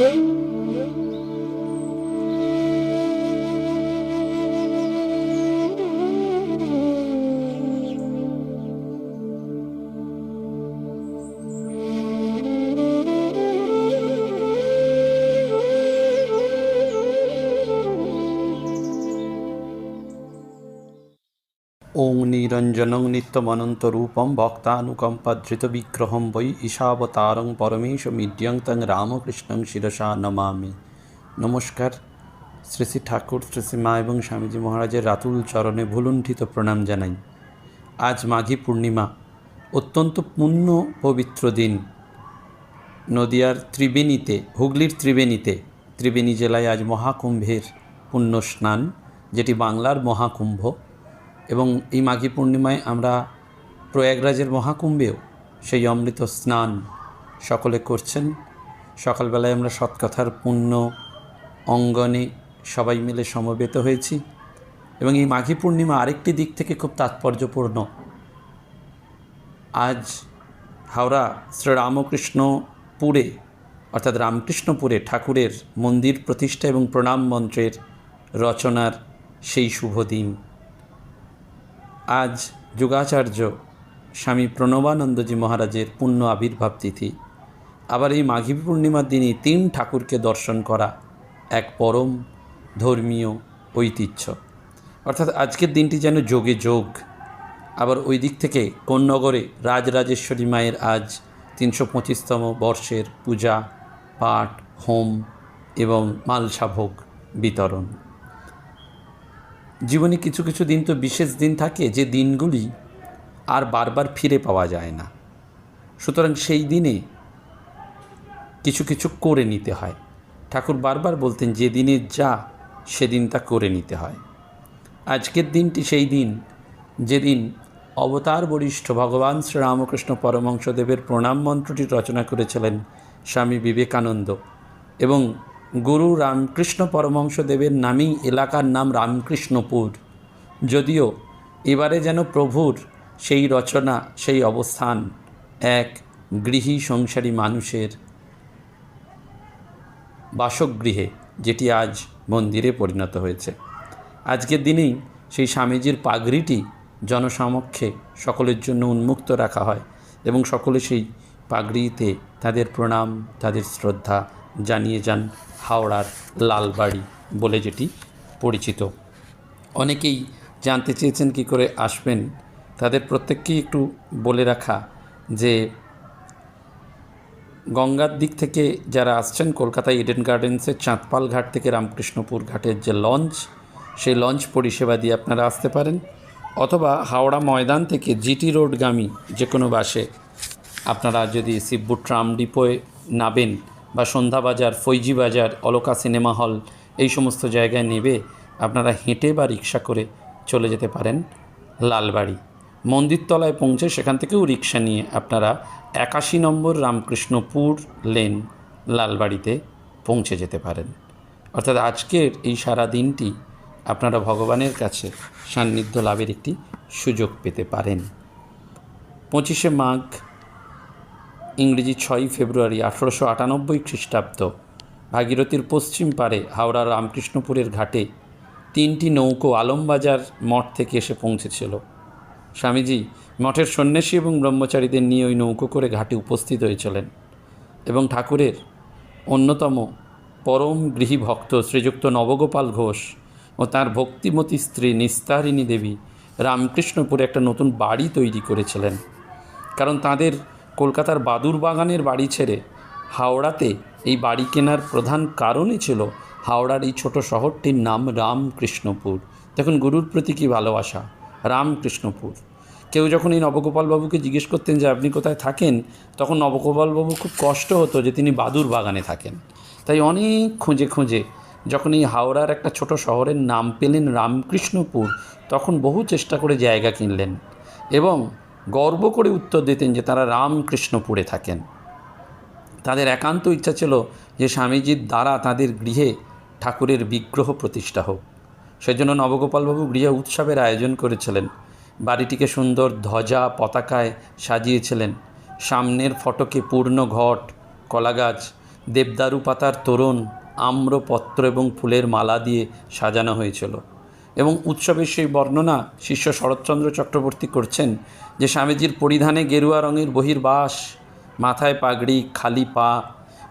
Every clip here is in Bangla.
ওং নিরঞ্জনং নিত্যমনন্তরূপম ভক্তানুকম্পধৃতবিগ্রহম বৈ ঈশাবতারং পরমেশমিড্যং তং রামকৃষ্ণং শিরসা নমামি। নমস্কার। শ্রী শ্রী ঠাকুর, শ্রী শ্রী মা এবং স্বামীজি মহারাজের রাতুল চরণে ভুলুণ্ঠিত প্রণাম জানাই। আজ মাঘী পূর্ণিমা, অত্যন্ত পুণ্য পবিত্র দিন। নদিয়ার ত্রিবেণীতে, হুগলির ত্রিবেণীতে, ত্রিবেণী জেলায় আজ মহাকুম্ভের পুণ্য স্নান, যেটি বাংলার মহাকুম্ভ। এবং এই মাঘী পূর্ণিমায় আমরা প্রয়াগরাজের মহাকুম্ভেও সেই অমৃত স্নান সকলে করছেন। সকালবেলায় আমরা সৎকথার পুণ্য অঙ্গনে সবাই মিলে সমবেত হয়েছি এবং এই মাঘী পূর্ণিমা আরেকটি দিক থেকে খুব তাৎপর্যপূর্ণ। আজ হাওড়া শ্রীরামকৃষ্ণপুরে অর্থাৎ রামকৃষ্ণপুরে ঠাকুরের মন্দির প্রতিষ্ঠা এবং প্রণাম মন্ত্রের রচনার সেই শুভ দিন। আজ যুগাচার্য স্বামী প্রণবানন্দজি মহারাজের পুণ্য আবির্ভাব তিথি। আবার এই মাঘী পূর্ণিমার দিনই তিন ঠাকুরকে দর্শন করা এক পরম ধর্মীয় ঐতিহ্য। অর্থাৎ আজকের দিনটি যেন যোগে যোগ। আবার ওই দিক থেকে কোন্নগরে রাজরাজেশ্বরী মায়ের আজ তিনশো পঁচিশতম বর্ষের পূজা, পাঠ, হোম এবং মালসাভোগ বিতরণ। জীবনে কিছু কিছু দিন তো বিশেষ দিন থাকে যে দিনগুলি আর বারবার ফিরে পাওয়া যায় না। সুতরাং সেই দিনে কিছু কিছু করে নিতে হয়। ঠাকুর বারবার বলতেন, যে দিনে যা, সেদিন তা করে নিতে হয়। আজকের দিনটি সেই দিন যেদিন অবতার বরিষ্ঠ ভগবান শ্রীরামকৃষ্ণ পরমংশদেবের প্রণাম মন্ত্রটি রচনা করেছিলেন স্বামী বিবেকানন্দ এবং গুরু রামকৃষ্ণ পরমহংসদেবের নামেই এলাকার নাম রামকৃষ্ণপুর। যদিও এবারে যেন প্রভুর সেই রচনা, সেই অবস্থান এক গৃহী সংসারী মানুষের বাসগৃহে, যেটি আজ মন্দিরে পরিণত হয়েছে। আজকের দিনেই সেই স্বামীজির পাগড়িটি জনসমক্ষে সকলের জন্য উন্মুক্ত রাখা হয় এবং সকলে সেই পাগড়িতে তাদের প্রণাম, তাদের শ্রদ্ধা জানিয়ে যান। হাওড়ার লালবাড়ি বলে যেটি পরিচিত। অনেকেই জানতে চেয়েছেন কি করে আসবেন। তাদের প্রত্যেককেই একটু বলে রাখা যে, গঙ্গার দিক থেকে যারা আসছেন কলকাতা ইডেন গার্ডেন্সের চাঁদপাল ঘাট থেকে রামকৃষ্ণপুর ঘাটের যে লঞ্চ, সেই লঞ্চ পরিষেবা দিয়ে আপনারা আসতে পারেন। অথবা হাওড়া ময়দান থেকে জিটি রোডগামী যে কোনো বাসে আপনারা যদি শিবপুর ট্রাম ডিপোয় নাবেন বা সন্ধ্যা বাজার ফৈজি বাজার অলকা সিনেমা হল এই সমস্ত জায়গায় নেবে আপনারা হেঁটে বা রিক্সা করে চলে যেতে পারেন লালবাড়ি। মন্দিরতলায় পৌঁছে সেখান থেকেও রিক্সা নিয়ে আপনারা একাশি নম্বর রামকৃষ্ণপুর লেন লালবাড়িতে পৌঁছে যেতে পারেন। অর্থাৎ আজকের এই সারা দিনটি আপনারা ভগবানের কাছে সান্নিধ্য লাভের একটি সুযোগ পেতে পারেন। পঁচিশে মাঘ ইংরেজি ছয়ই ফেব্রুয়ারি আঠেরোশো আটানব্বই খ্রিস্টাব্দ। ভাগীরথীর পশ্চিম পারে হাওড়া রামকৃষ্ণপুরের ঘাটে তিনটি নৌকো আলমবাজার মঠ থেকে এসে পৌঁছেছিল। স্বামীজি মঠের সন্ন্যাসী এবং ব্রহ্মচারীদের নিয়ে ওই নৌকো করে ঘাটে উপস্থিত হয়েছিলেন এবং ঠাকুরের অন্যতম পরম গৃহী ভক্ত শ্রীযুক্ত নবগোপাল ঘোষ ও তার ভক্তিমতী স্ত্রী নিস্তারিণী দেবী রামকৃষ্ণপুরে একটা নতুন বাড়ি তৈরি করেছিলেন। কারণ তাদের কলকাতার বাদুর বাগানের বাড়ি ছেড়ে হাওড়াতে এই বাড়ি কেনার প্রধান কারণই ছিল হাওড়ার এই ছোট শহরটির নাম রামকৃষ্ণপুর। দেখুন, গুরুর প্রতি কী ভালোবাসা? রামকৃষ্ণপুর। কেউ যখন এই নবগোপালবাবুকে জিজ্ঞেস করতেন যে, আপনি কোথায় থাকেন? তখন নবগোপালবাবু খুব কষ্ট হতো যে, তিনি বাদুর বাগানে থাকেন। তাই অনেক খুঁজে খুঁজে যখন এই হাওড়ার একটা ছোট শহরের নাম পেলেন রামকৃষ্ণপুর, তখন বহু চেষ্টা করে জায়গা কিনলেন। এবং গর্ব করে উত্তর দিতেন যে তারা রামকৃষ্ণপুরে থাকেন। তাদের একান্ত ইচ্ছা ছিল যে স্বামীজির দ্বারা তাদের গৃহে ঠাকুরের বিগ্রহ প্রতিষ্ঠা হোক। সেজন্য নবগোপালবাবু গৃহে উৎসবের আয়োজন করেছিলেন। বাড়িটিকে সুন্দর ধ্বজা পতাকায় সাজিয়েছিলেন। সামনের ফটকে পূর্ণ ঘট, কলাগাছ, দেবদারু পাতার তোরণ, আম্রপত্র এবং ফুলের মালা দিয়ে সাজানো হয়েছিল। এবং উৎসবের সেই বর্ণনা শিষ্য শরৎচন্দ্র চক্রবর্তী করছেন যে স্বামীজির পরিধানে গেরুয়া রঙের বহির্বাস, মাথায় পাগড়ি, খালি পা,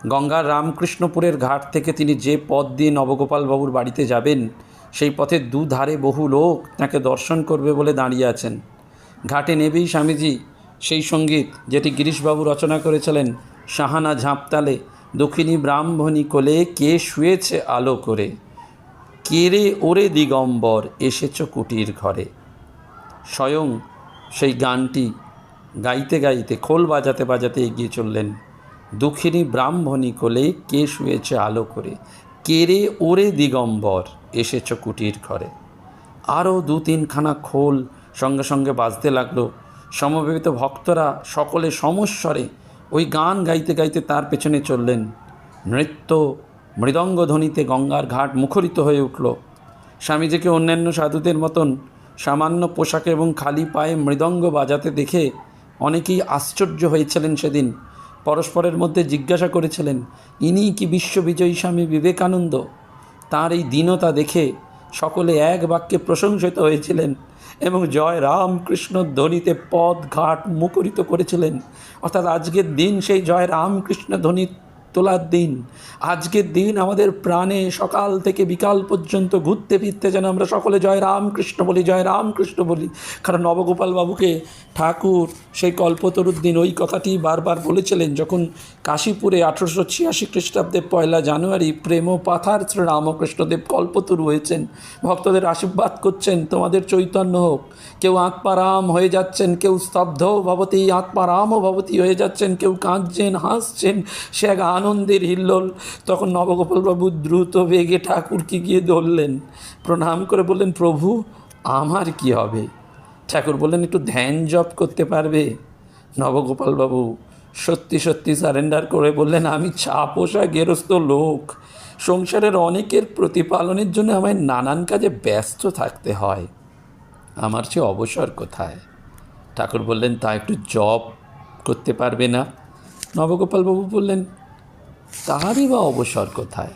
গঙ্গার রামকৃষ্ণপুরের ঘাট থেকে তিনি যে পথ দিয়ে নবগোপালবাবুর বাড়িতে যাবেন, সেই পথের দুধারে বহু লোক তাকে দর্শন করবে বলে দাঁড়িয়ে আছেন। ঘাটে নেবেই স্বামীজি। সেই সংগীত যেটি গিরিশবাবু রচনা করেছিলেন সাহানা ঝাঁপতালে দক্ষিণী ব্রাহ্মণী কোলে কে শুয়েছে আলো করে? কে রে ওরে দিগম্বর এসেছ কুটির ঘরে? স্বয়ং সেই গানটি গাইতে গাইতে, খোল বাজাতে বাজাতে এগিয়ে চললেন। দুঃখিনী ব্রাহ্মণী কোলে কে শুয়েছে আলো করে? কে রে ওরে দিগম্বর এসেছ কুটির ঘরে? আরও দু তিনখানা খোল সঙ্গে সঙ্গে বাজতে লাগল। সমবেত ভক্তরা সকলে সমস্বরে ওই গান গাইতে গাইতে তার পেছনে চললেন। নৃত্য মৃদঙ্গ ধ্বনিতে গঙ্গার ঘাট মুখরিত হয়ে উঠল। স্বামীজিকে অন্যান্য সাধুদের মতন সামান্য পোশাকে এবং খালি পায়ে মৃদঙ্গ বাজাতে দেখে অনেকেই আশ্চর্য হয়েছিলেন সেদিন। পরস্পরের মধ্যে জিজ্ঞাসা করেছিলেন, ইনি কি বিশ্ববিজয়ী স্বামী বিবেকানন্দ? তার এই দীনতা দেখে সকলে এক বাক্যে প্রশংসিত হয়েছিলেন এবং জয় রামকৃষ্ণ ধ্বনিতে পথ ঘাট মুখরিত করেছিলেন। অর্থাৎ আজকের দিন সেই জয় রাম কৃষ্ণ ধ্বনি তোলার দিন। আজকের দিন আমাদের প্রাণে সকাল থেকে বিকাল পর্যন্ত ঘুরতে ফিরতে যেন আমরা সকলে জয় রামকৃষ্ণ বলি, জয় রামকৃষ্ণ বলি। কারণ নবগোপাল বাবুকে ঠাকুর সেই কল্পতরুর দিন ওই কথাটি বারবার বলেছিলেন যখন কাশীপুরে আঠেরোশো ছিয়াশি খ্রিস্টাব্দে পয়লা জানুয়ারি প্রেম পাথার শ্রী রামকৃষ্ণদেব কল্পতরু হয়েছেন। ভক্তদের আশীর্বাদ করছেন, তোমাদের চৈতন্য হোক। কেউ আত্মারাম হয়ে যাচ্ছেন, কেউ স্তব্ধ ভবতী, আত্মারামও ভবতী হয়ে যাচ্ছেন, কেউ কাঁদছেন, হাসছেন, সে এক আনন্দের হিল্লোল। তখন নবগোপালবাবু দ্রুত বেগে ঠাকুরকে গিয়ে ধরলেন। প্রণাম করে বললেন, প্রভু, আমার কি হবে? ঠাকুর বললেন, একটু ধ্যান জপ করতে পারবে? নবগোপালবাবু সত্যি সত্যি সারেন্ডার করে বললেন, আমি চা পোষা গেরস্ত লোক। সংসারের অনেকের প্রতিপালনের জন্য আমায় নানান কাজে ব্যস্ত থাকতে হয়। আমার চেয়ে অবসর কোথায়? ঠাকুর বললেন, তা একটু জব করতে পারবে না? নবগোপালবাবু বললেন তাহারই বা অবসর কোথায়?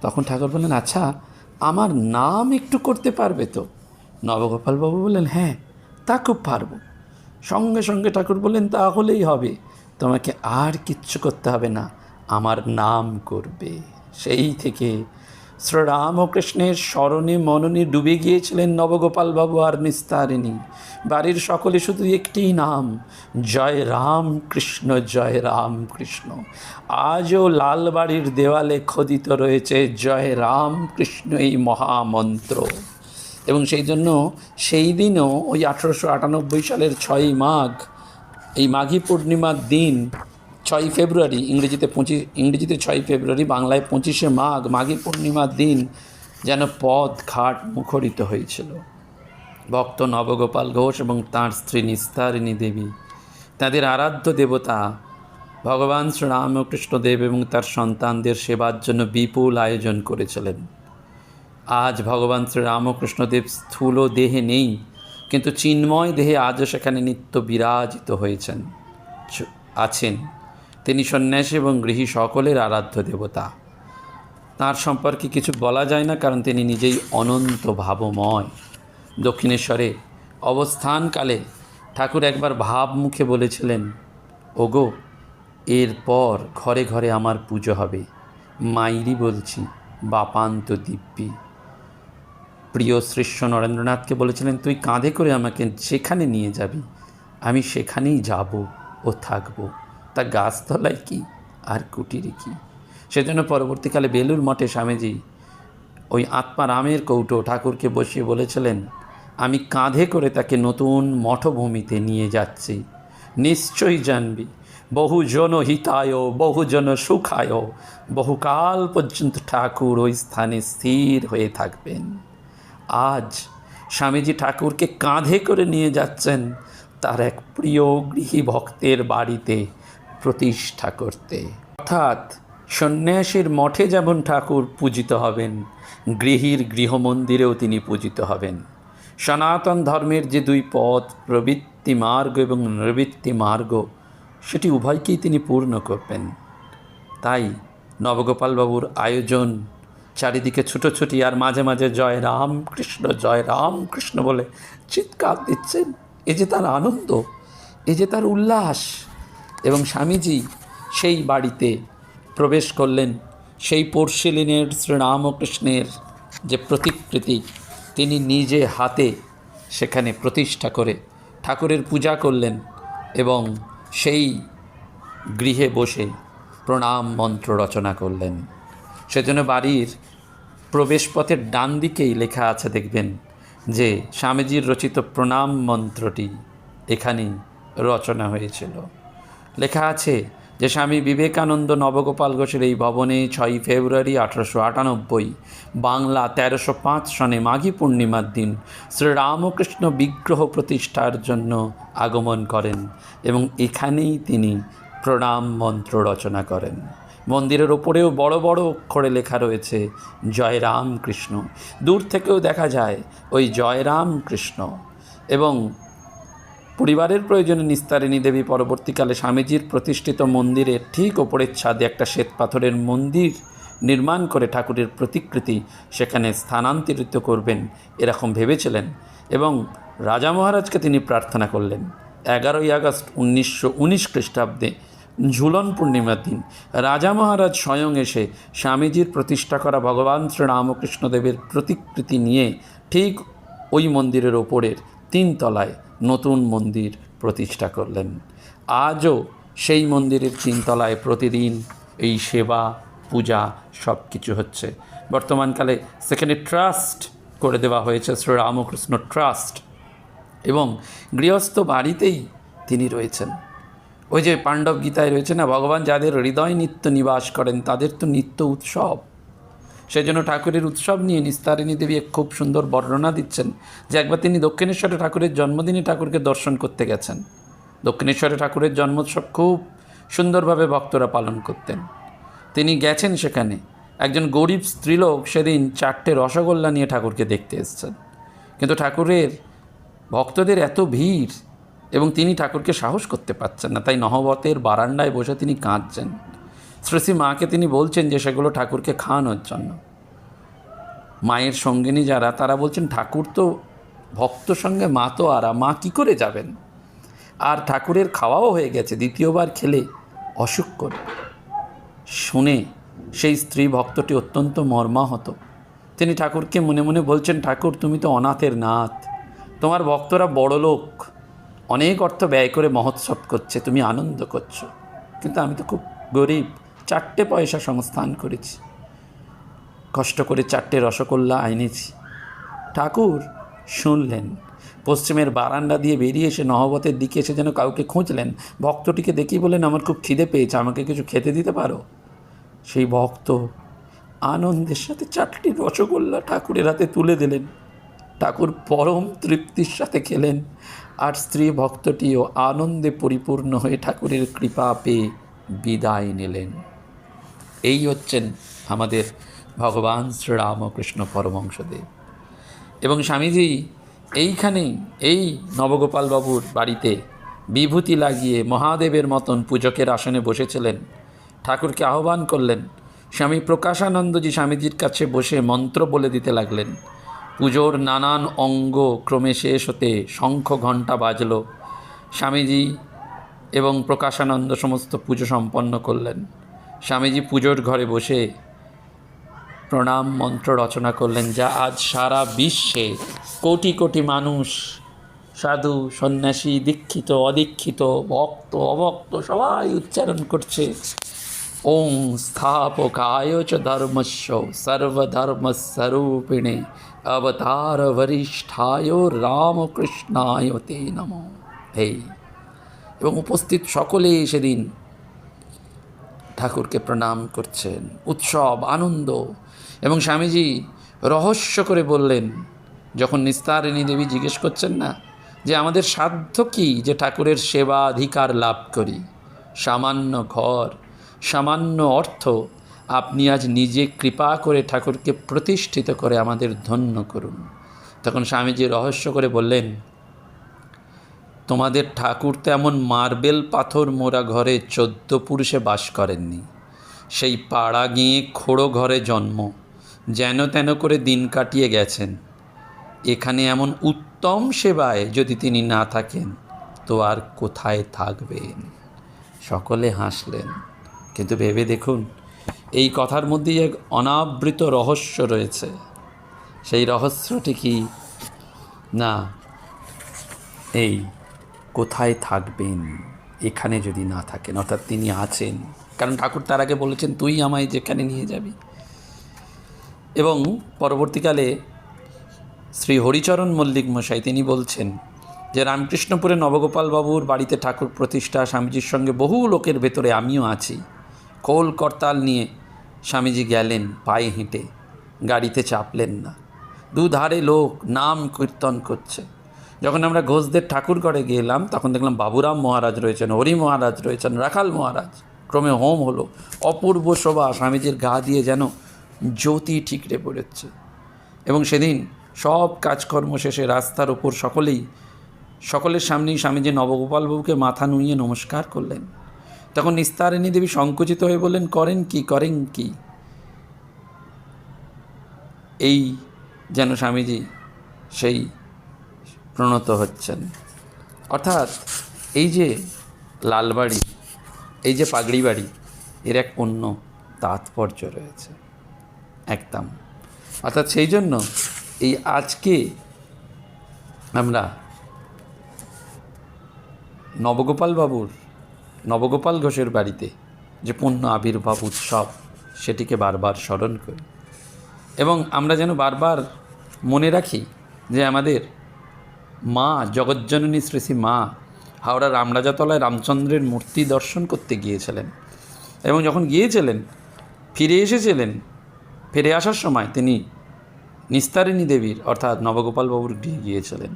তখন ঠাকুর বললেন আচ্ছা আমার নাম একটু করতে পারবে তো? নবগোপালবাবু বললেন হ্যাঁ তা খুব পারব। সঙ্গে সঙ্গে ঠাকুর বললেন, তাহলেই হবে। তোমাকে আর কিচ্ছু করতে হবে না। আমার নাম করবে। সেই থেকে শ্রীরামকৃষ্ণের স্মরণে মননে ডুবে গিয়েছিলেন নবগোপালবাবু আর নিস্তারিণী। বাড়ির সকলে শুধু একটিই নাম, জয় রাম কৃষ্ণ জয় রাম কৃষ্ণ আজও লালবাড়ির দেওয়ালে খোদিত রয়েছে, জয় রাম কৃষ্ণ এই মহামন্ত্র। এবং সেই জন্য সেই দিনও ওই আঠেরোশো আটানব্বই সালের ছয়ই মাঘ, এই মাঘী পূর্ণিমার দিন ছয়ই ফেব্রুয়ারি, ইংরেজিতে পঁচিশ, ইংরেজিতে ছয়ই ফেব্রুয়ারি, বাংলায় পঁচিশে মাঘ মাঘী পূর্ণিমার দিন যেন পথ ঘাট মুখরিত হয়েছিল। ভক্ত নবগোপাল ঘোষ এবং তাঁর স্ত্রী নিস্তারিণী দেবী, তাদের আরাধ্য দেবতা ভগবান শ্রীরামকৃষ্ণদেব এবং তার সন্তানদের সেবার জন্য বিপুল আয়োজন করেছিলেন। আজ ভগবান শ্রীরামকৃষ্ণদেব স্থূল দেহে নেই, কিন্তু চিন্ময় দেহে আজও সেখানে নিত্য বিরাজিত হয়েছেন আছেন। তিনি সন্ন্যাসী এবং গৃহী সকলের আরাধ্য দেবতা। তার সম্পর্কে কিছু বলা যায় না, কারণ তিনি নিজেই অনন্ত ভাবময়। দক্ষিণেশ্বরে অবস্থানকালে ঠাকুর একবার ভাব মুখে বলেছিলেন, ওগো এরপর ঘরে ঘরে আমার পুজো হবে। মাইরি বলছি, বাপান্ত দিব্যি। প্রিয় শিষ্য নরেন্দ্রনাথকে বলেছিলেন, তুই কাঁধে করে আমাকে যেখানে নিয়ে যাবি, আমি সেখানেই যাব ও থাকব। তা গাছতলায় কি আর কুটিরে কি? সেজন্য পরবর্তীকালে বেলুর মঠে স্বামীজি ওই আত্মারামের কৌটো ঠাকুরকে বসিয়ে বলেছিলেন, আমি কাঁধে করে তাকে নতুন মঠভূমিতে নিয়ে যাচ্ছি। নিশ্চয়ই জানবি, বহুজন হিতায়, বহুজন সুখায়, বহুকাল পর্যন্ত ঠাকুর ওই স্থানে স্থির হয়ে থাকবেন। আজ স্বামীজি ঠাকুরকে কাঁধে করে নিয়ে যাচ্ছেন তার এক প্রিয় গৃহী ভক্তের বাড়িতে প্রতিষ্ঠা করতে। অর্থাৎ সন্ন্যাসীর মঠে যেমন ঠাকুর পূজিত হবেন, গৃহীর গৃহমন্দিরেও তিনি পূজিত হবেন। সনাতন ধর্মের যে দুই পথ, প্রবৃত্তি মার্গ এবং নিবৃত্তি মার্গ, সেটি উভয়কেই তিনি পূর্ণ করবেন। তাই নবগোপালবাবুর আয়োজন, চারিদিকে ছুটোছুটি আর মাঝে মাঝে জয় রাম কৃষ্ণ, জয় রাম কৃষ্ণ বলে চিৎকার দিচ্ছেন, এ যে তার আনন্দ, এ যে তার উল্লাস এবং স্বামীজি সেই বাড়িতে প্রবেশ করলেন। সেই পড়শিলিনের শ্রীরামকৃষ্ণের যে প্রতিকৃতি, তিনি নিজে হাতে সেখানে প্রতিষ্ঠা করে ঠাকুরের পূজা করলেন এবং সেই গৃহে বসে প্রণাম মন্ত্র রচনা করলেন। সেজন্য বাড়ির প্রবেশপথের ডান দিকেই লেখা আছে দেখবেন যে, স্বামীজির রচিত প্রণাম মন্ত্রটি এখানেই রচনা হয়েছিল। লেখা আছে, যে স্বামী বিবেকানন্দ নবগোপাল ঘোষের এই ভবনে ছয়ই ফেব্রুয়ারি আঠারোশো আটানব্বই, বাংলা তেরোশো পাঁচ সনে মাঘী পূর্ণিমার দিন শ্রীরামকৃষ্ণ বিগ্রহ প্রতিষ্ঠার জন্য আগমন করেন এবং এখানেই তিনি প্রণাম মন্ত্র রচনা করেন। মন্দিরের ওপরেও বড় বড় অক্ষরে লেখা রয়েছে জয় রাম কৃষ্ণ দূর থেকেও দেখা যায়, ওই জয় রাম কৃষ্ণ এবং পরিবারের প্রয়োজনে নিস্তারিণী দেবী পরবর্তীকালে স্বামীজির প্রতিষ্ঠিত মন্দিরের ঠিক ওপরের ছাদে একটা শ্বেত পাথরের মন্দির নির্মাণ করে ঠাকুরের প্রতিকৃতি সেখানে স্থানান্তরিত করবেন এরকম ভেবেছিলেন এবং রাজা মহারাজকে তিনি প্রার্থনা করলেন। এগারোই আগস্ট উনিশশো উনিশ খ্রিস্টাব্দে ঝুলন পূর্ণিমার দিন রাজা মহারাজ স্বয়ং এসে স্বামীজির প্রতিষ্ঠা করা ভগবান শ্রীরামকৃষ্ণদেবের প্রতিকৃতি নিয়ে ঠিক ওই মন্দিরের ওপরের তিন তলায় নতুন মন্দির প্রতিষ্ঠা করলেন। আজও সেই মন্দিরের তিনতলায় প্রতিদিন এই সেবা, পূজা সব কিছু হচ্ছে। বর্তমানকালে সেখানে ট্রাস্ট করে দেওয়া হয়েছে শ্রী রামকৃষ্ণ ট্রাস্ট এবং গৃহস্থ বাড়িতেই তিনি রয়েছেন। ওই যে পাণ্ডব গীতায় রয়েছে না, ভগবান যাদের হৃদয় নিত্য নিবাস করেন, তাদের তো নিত্য উৎসব। সেজন্য ঠাকুরের উৎসব নিয়ে নিস্তারিণী দেবী এক খুব সুন্দর বর্ণনা দিচ্ছেন, যে একবার তিনি দক্ষিণেশ্বরে ঠাকুরের জন্মদিনে ঠাকুরকে দর্শন করতে গেছেন। দক্ষিণেশ্বরে ঠাকুরের জন্মোৎসব খুব সুন্দরভাবে ভক্তরা পালন করতেন। তিনি গেছেন সেখানে। একজন গরিব স্ত্রীলোক সেদিন চারটে রসগোল্লা নিয়ে ঠাকুরকে দেখতে এসছেন। কিন্তু ঠাকুরের ভক্তদের এত ভিড় এবং তিনি ঠাকুরকে সাহস করতে পারছেন না, তাই নহবতের বারান্দায় বসে তিনি কাঁদছেন। শ্রী মাকে তিনি বলছেন যে সেগুলো ঠাকুরকে খাওয়ানোর জন্য। মায়ের সঙ্গিনী যারা, তারা বলছেন, ঠাকুর তো ভক্ত সঙ্গে, মা তো আরা, মা কী করে যাবেন? আর ঠাকুরের খাওয়াও হয়ে গেছে, দ্বিতীয়বার খেলে অসুখ করে। শুনে সেই স্ত্রী ভক্তটি অত্যন্ত মর্মাহত। তিনি ঠাকুরকে মনে মনে বলছেন, ঠাকুর, তুমি তো অনাথের নাথ তোমার ভক্তরা বড় লোক। অনেক অর্থ ব্যয় করে মহোৎসব করছে, তুমি আনন্দ করছ। কিন্তু আমি তো খুব গরিব। চারটে পয়সা সংস্থান করেছি। কষ্ট করে চারটে রসগোল্লা আইনেছি ঠাকুর, শুনলেন। পশ্চিমের বারান্দা দিয়ে বেরিয়ে এসে নহবতের দিকে এসে যেন কাউকে খুঁজলেন, ভক্তটিকে দেখি বলেন আমার খুব খিদে পেয়েছে, আমাকে কিছু খেতে দিতে পারো? সেই ভক্ত আনন্দের সাথে চারটি রসগোল্লা ঠাকুরের হাতে তুলে দিলেন। ঠাকুর পরম তৃপ্তির সাথে খেলেন, আর স্ত্রী ভক্তটিও আনন্দে পরিপূর্ণ হয়ে ঠাকুরের কৃপা পেয়ে বিদায় নিলেন। এই হচ্ছেন আমাদের ভগবান শ্রীরামকৃষ্ণ পরমংশদেব এবং স্বামীজি এইখানেই, এই নবগোপাল বাবুর বাড়িতে বিভূতি লাগিয়ে মহাদেবের মতন পূজকের আসনে বসেছিলেন। ঠাকুরকে আহ্বান করলেন, স্বামী প্রকাশানন্দজি স্বামীজির কাছে বসে মন্ত্র বলে দিতে লাগলেন। পুজোর নানান অঙ্গ ক্রমে শেষ হতে শঙ্খ ঘণ্টা বাজল। স্বামীজি এবং প্রকাশানন্দ সমস্ত পুজো সম্পন্ন করলেন। স্বামীজি পুজোর ঘরে বসে প্রণাম মন্ত্র রচনা করলেন, যা আজ সারা বিশ্বে কোটি কোটি মানুষ, সাধু, সন্ন্যাসী, দীক্ষিত, অদীক্ষিত, ভক্ত, অভক্ত সবাই উচ্চারণ করছে। ওং স্থাপকায় চ ধর্মস্য, সর্বধর্মস্বরূপিণে অবতার বরিষ্ঠায় রামকৃষ্ণায় তে নম। এই এবং উপস্থিত সকলে সেদিন ঠাকুরকে প্রণাম করছেন। উৎসব, আনন্দ এবং স্বামীজি রহস্য করে বললেন, যখন নিস্তারিণী দেবী জিজ্ঞেস করছেন না যে আমাদের সাধ্য কি যে ঠাকুরের সেবা অধিকার লাভ করি? সামান্য ঘর, সামান্য অর্থ, আপনি আজ নিজে কৃপা করে ঠাকুরকে প্রতিষ্ঠিত করে আমাদের ধন্য করুন। তখন স্বামীজি রহস্য করে বললেন তোমাদের ঠাকুর তো এমন মার্বেল পাথর মোড়া ঘরে চোদ্দ পুরুষে বাস করেননি। সেই পাড়া গিয়ে খোড়ো ঘরে জন্ম, যেন তেন করে দিন কাটিয়ে গেছেন। এখানে এমন উত্তম সেবায় যদি তিনি না থাকেন, তো আর কোথায় থাকবেন? সকলে হাসলেন। কিন্তু ভেবে দেখুন, এই কথার মধ্যেই এক অনাবৃত রহস্য রয়েছে। সেই রহস্যটি কি? না, এই। কোথায় থাকবেন? এখানে যদি না থাকেন, অর্থাৎ তিনি আছেন। কারণ ঠাকুর তার আগে বলেছেন, তুই আমায় যেখানে নিয়ে যাবি। এবং পরবর্তীকালে শ্রী হরিচরণ মল্লিক মশাই, তিনি বলছেন যে, রামকৃষ্ণপুরে নবগোপাল বাবুর বাড়িতে ঠাকুর প্রতিষ্ঠা, স্বামীজির সঙ্গে বহু লোকের ভেতরে আমিও আছি। খোল করতাল নিয়ে স্বামীজি গেলেন, পায়ে হেঁটে। গাড়িতে চাপলেন না। দুধারে লোক নাম কীর্তন করছে। যখন আমরা ঘোষদের ঠাকুরগড়ে গেলাম, তখন দেখলাম বাবুরাম মহারাজ রয়েছেন, হরি মহারাজ রয়েছেন, রাখাল মহারাজ। ক্রমে হোম হলো। অপূর্ব শোভা স্বামীজির গা দিয়ে যেন জ্যোতি ঠিকরে পড়েছে। এবং সেদিন সব কাজকর্ম শেষে রাস্তার ওপর সকলেই, সকলের সামনেই স্বামীজি নবগোপালবাবুকে মাথা নুইয়ে নমস্কার করলেন। তখন নিস্তারিণী দেবী সংকুচিত হয়ে বললেন, করেন কি করেন কি? এই যেন স্বামীজি সেই প্রণত হচ্ছেন। অর্থাৎ এই যে লালবাড়ি, এই যে পাগড়ি বাড়ি এর এক অন্য তাৎপর্য রয়েছে। একদম। অর্থাৎ সেই জন্য এই আজকে আমরা নবগোপাল বাবুর নবগোপাল ঘোষের বাড়িতে যে পূর্ণ আবির্ভাব উৎসব, সেটিকে বারবার স্মরণ করি। এবং আমরা যেন বারবার মনে রাখি যে আমাদের মা, জগজ্জননী শ্রী মা, হাওড়া রামরাজাতলায় রামচন্দ্রের মূর্তি দর্শন করতে গিয়েছিলেন। এবং যখন গিয়েছিলেন, ফিরে এসেছিলেন, ফিরে আসার সময় তিনি নিস্তারিণী দেবীর, অর্থাৎ নবগোপাল বাবুর গৃহে গিয়েছিলেন।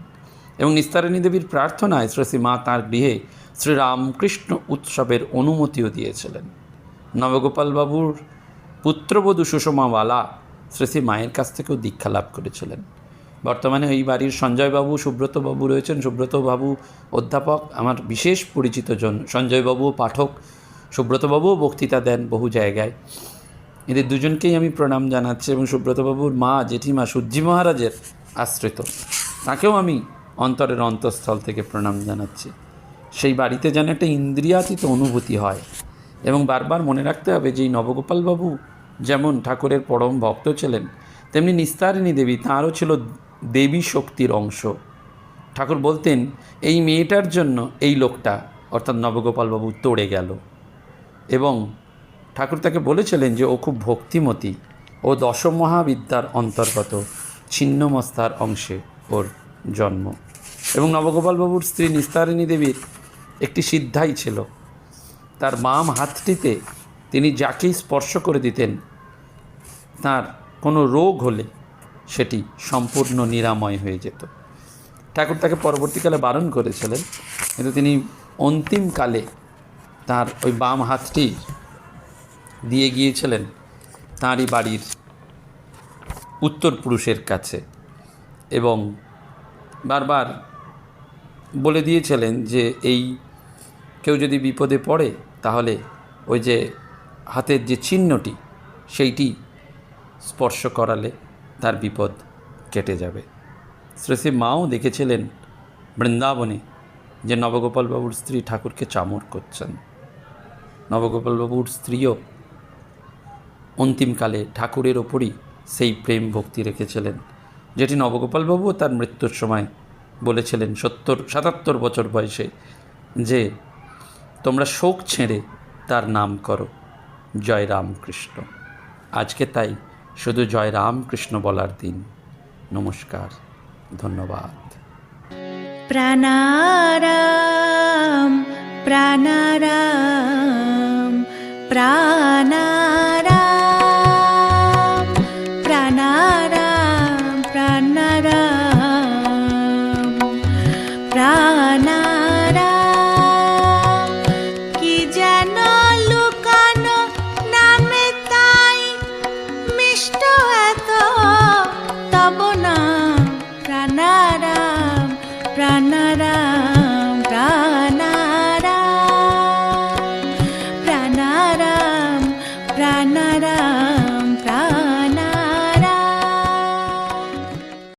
এবং নিস্তারিণী দেবীর প্রার্থনায় শ্রী শ্রী মা তাঁর গৃহে শ্রীরামকৃষ্ণ উৎসবের অনুমতিও দিয়েছিলেন। নবগোপাল বাবুর পুত্রবধূ সুষমাওয়ালা শ্রী শ্রী মায়ের কাছ থেকেও দীক্ষা লাভ করেছিলেন। বর্তমানে এই বাড়ির সঞ্জয়বাবু, সুব্রতবাবু রয়েছেন। সুব্রতবাবু অধ্যাপক, আমার বিশেষ পরিচিত জন সঞ্জয়বাবুও পাঠক। সুব্রতবাবুও বক্তৃতা দেন বহু জায়গায়। এদের দুজনকেই আমি প্রণাম জানাচ্ছি এবং সুব্রতবাবুর মা, জেঠিমা সূর্যি মহারাজের আশ্রিত, তাকেও আমি অন্তরের অন্তঃস্থল থেকে প্রণাম জানাচ্ছি। সেই বাড়িতে যেন একটা ইন্দ্রিয়াতীত অনুভূতি হয় এবং বারবার মনে রাখতে হবে যে এই নবগোপালবাবু যেমন ঠাকুরের পরম ভক্ত ছিলেন, তেমনি নিস্তারিণী দেবী তাঁরও ছিল দেবী শক্তির অংশ। ঠাকুর বলতেন, এই মেয়েটার জন্য এই লোকটা, অর্থাৎ নবগোপালবাবু তোড়ে গেল। এবং ঠাকুর তাকে বলেছিলেন যে, ও খুব ভক্তিমতী। ও দশমহাবিদ্যার অন্তর্গত ছিন্নমস্তার অংশে ওর জন্ম। এবং নবগোপালবাবুর স্ত্রী নিস্তারিণী দেবীর একটি সিদ্ধাই ছিল। তার বাম হাতটিতে তিনি যাকেই স্পর্শ করে দিতেন, তার কোনো রোগ হলে সেটি সম্পূর্ণ নিরাময় হয়ে যেত। ঠাকুর তাকে পরবর্তীকালে বারণ করেছিলেন, কিন্তু তিনি অন্তিমকালে তার ওই বাম হাতটি দিয়ে গিয়েছিলেন তাঁরই বাড়ির উত্তর পুরুষের কাছে এবং বারবার বলে দিয়েছিলেন যে, এই কেউ যদি বিপদে পড়ে, তাহলে ওই যে হাতের যে চিহ্নটি, সেইটি স্পর্শ করালে তার বিপদ কেটে যাবে। শ্রী শ্রী মাও দেখেছিলেন বৃন্দাবনে যে নবগোপালবাবুর স্ত্রী ঠাকুরকে চামর করছেন। নবগোপালবাবুর স্ত্রীও অন্তিমকালে ঠাকুরের ওপরই সেই প্রেম ভক্তি রেখেছিলেন, যেটি নবগোপালবাবুও তার মৃত্যুর সময় বলেছিলেন সত্তর, সাতাত্তর বছর বয়সে যে, তোমরা শোক ছেড়ে তার নাম করো, জয় রামকৃষ্ণ। আজকে তাই শুধু জয় রামকৃষ্ণ বলার দিন। নমস্কার ধন্যবাদ। প্রাণারাম প্রাণারাম প্রাণারাম।